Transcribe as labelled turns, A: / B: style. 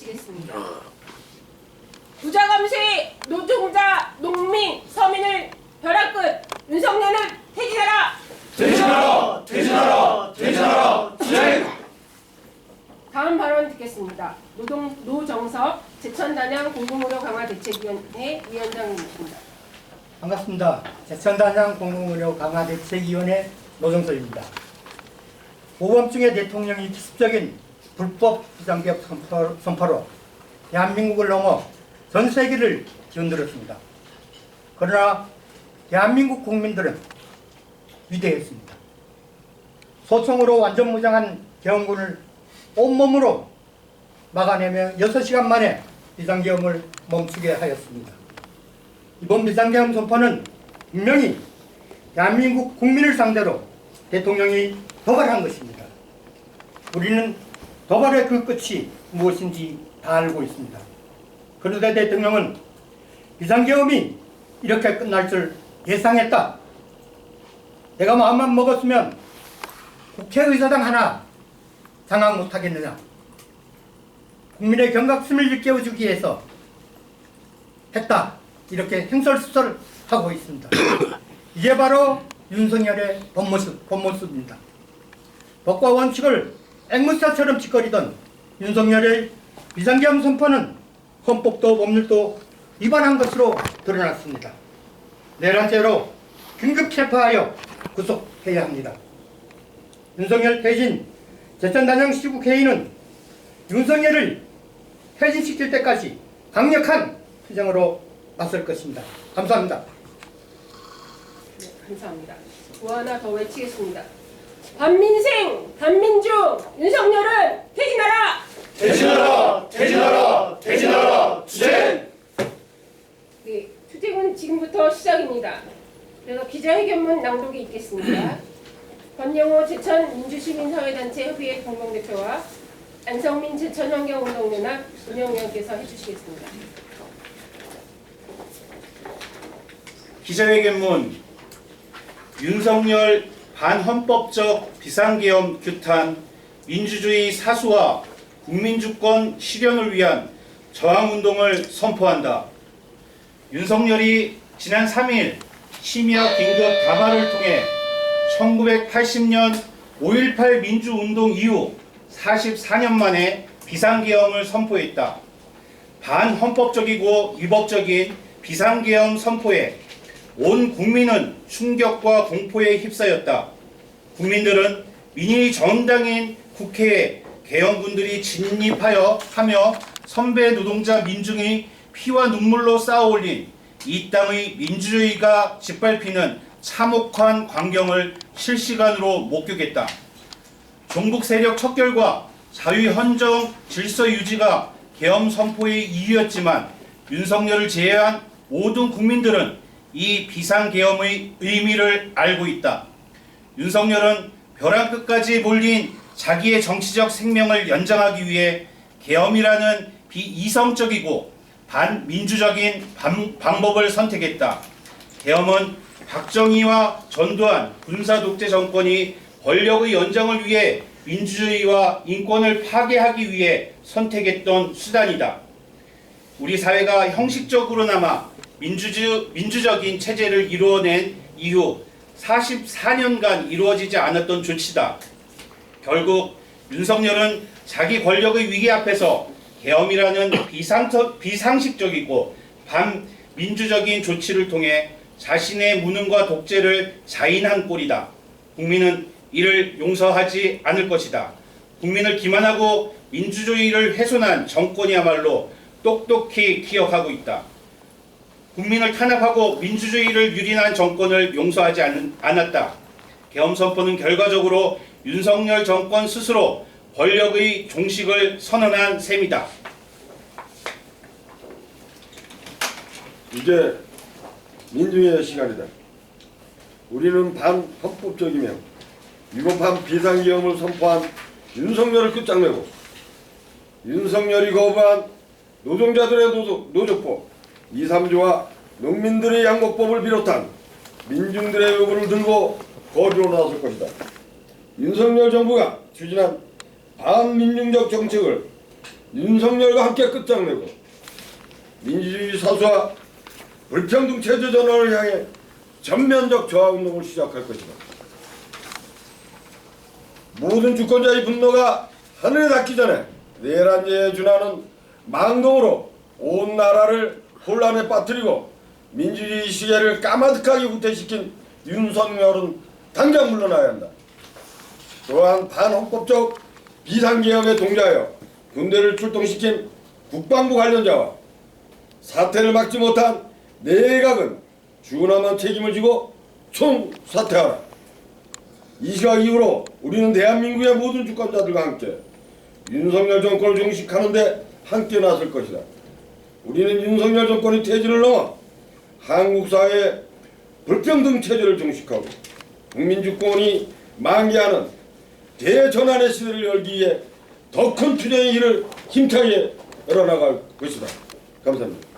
A: 외치겠습니다. 부자 감시 노동자 농민 서민을 벼락 끝 윤석열은 퇴진하라
B: 퇴진하라! 퇴진하라! 퇴진하라! 퇴진!
A: 다음 발언 듣겠습니다. 노동 노정석 제천단양 공공의료 강화 대책위원회 위원장님이십니다.
C: 반갑습니다. 제천단양 공공의료 강화 대책위원회 노정석입니다. 오밤중에 대통령이 기습적인 불법 비상기업 선포- 선포로 대한민국을 넘어 전 세계를 기흔들었습니다. 그러나 대한민국 국민들은 위대했습니다. 소총으로 완전 무장한 개헌군을 온몸으로 막아내며 6시간 만에 비상계엄을 멈추게 하였습니다. 이번 비상계엄 선포는 분명히 대한민국 국민을 상대로 대통령이 도발한 것입니다. 우리는 도발의 그 끝이 무엇인지 다 알고 있습니다. 그런데 대통령은 비상계엄이 이렇게 끝날 줄 예상했다. 내가 마음만 먹었으면 국회의사당 하나 장악 못하겠느냐. 국민의 경각심을 일깨워주기 위해서 했다. 이렇게 행설수설 하고 있습니다. 이게 바로 윤석열의 본모습, 본모습입니다. 법과 원칙을 앵무새처럼 짓거리던 윤석열의 비상계엄 선포는 헌법도 법률도 위반한 것으로 드러났습니다. 내란죄로 긴급 체포하여 구속해야 합니다. 윤석열 퇴진 제천단양 시국회의는 윤석열을 퇴진시킬 때까지 강력한 투쟁으로 맞설 것입니다. 감사합니다.
A: 네, 감사합니다. 뭐 하나 더 외치겠습니다. 반민생, 반민주, 윤석열은 퇴진하라!
B: 퇴진하라! 퇴진하라! 퇴진하라! 퇴진!
A: 네, 투쟁은 지금부터 시작입니다. 그래서 기자회견문 낭독이 있겠습니다. 권영호 제천 민주시민사회단체 협의회 공동대표와 안성민 제천 환경운동연합 운영위원께서 해주시겠습니다.
D: 기자회견문 윤석열 반헌법적 비상계엄 규탄 민주주의 사수와 국민주권 실현을 위한 저항운동을 선포한다. 윤석열이 지난 3일 심야 긴급 담화를 통해 1980년 5.18 민주운동 이후 44년 만에 비상계엄을 선포했다. 반헌법적이고 위법적인 비상계엄 선포에 온 국민은 충격과 공포에 휩싸였다. 국민들은 민의 정당인 국회에 계엄군들이 진입하여 하며 선배 노동자 민중이 피와 눈물로 쌓아올린 이 땅의 민주주의가 짓밟히는 참혹한 광경을 실시간으로 목격했다. 종북 세력 척결과 자유 헌정 질서 유지가 계엄 선포의 이유였지만 윤석열을 제외한 모든 국민들은 이 비상 계엄의 의미를 알고 있다. 윤석열은 벼랑 끝까지 몰린 자기의 정치적 생명을 연장하기 위해 계엄이라는 비이성적이고 반민주적인 방- 방법을 선택했다. 계엄은 박정희와 전두환 군사 독재 정권이 권력의 연장을 위해 민주주의와 인권을 파괴하기 위해 선택했던 수단이다. 우리 사회가 형식적으로나마 민주주, 민주적인 체제를 이루어낸 이후 44년간 이루어지지 않았던 조치다. 결국 윤석열은 자기 권력의 위기 앞에서 계엄이라는 비상, 비상식적이고 반민주적인 조치를 통해 자신의 무능과 독재를 자인한 꼴이다. 국민은 이를 용서하지 않을 것이다. 국민을 기만하고 민주주의를 훼손한 정권이야말로 똑똑히 기억하고 있다. 국민을 탄압하고 민주주의를 유린한 정권을 용서하지 않, 않았다. 계엄 선포는 결과적으로 윤석열 정권 스스로 권력의 종식을 선언한 셈이다.
E: 이제 민중의 시간이다. 우리는 반헌법적이며 위법한 비상계엄을 선포한 윤석열을 끝장내고 윤석열이 거부한 노동자들의 노조, 노조법 2, 3조와 농민들의 양곡법을 비롯한 민중들의 요구를 들고 거리로 나설 것이다. 윤석열 정부가 추진한 반민중적 정책을 윤석열과 함께 끝장내고 민주주의 사수와 불평등 체제 전환을 향해 전면적 저하 운동을 시작할 것이다. 모든 주권자의 분노가 하늘에 닿기 전에 내란제에 준하는 망동으로 온 나라를 혼란에 빠뜨리고 민주주의 시계를 까마득하게 후퇴시킨 윤석열은 당장 물러나야 한다. 또한 반헌법적 비상개혁에 동조하여 군대를 출동시킨 국방부 관련자와 사태를 막지 못한 내각은 주원하는 책임을 지고 총 사퇴하라. 이 시각 이후로 우리는 대한민국의 모든 주권자들과 함께 윤석열 정권을 종식하는 데 함께 나설 것이다. 우리는 윤석열 정권의 퇴진을 넘어 한국 사회의 불평등 체제를 종식하고 국민 주권이 만개하는 대전환의 시대를 열기 위해 더 큰 투쟁의 길을 힘차게 열어나갈 것이다. 감사합니다.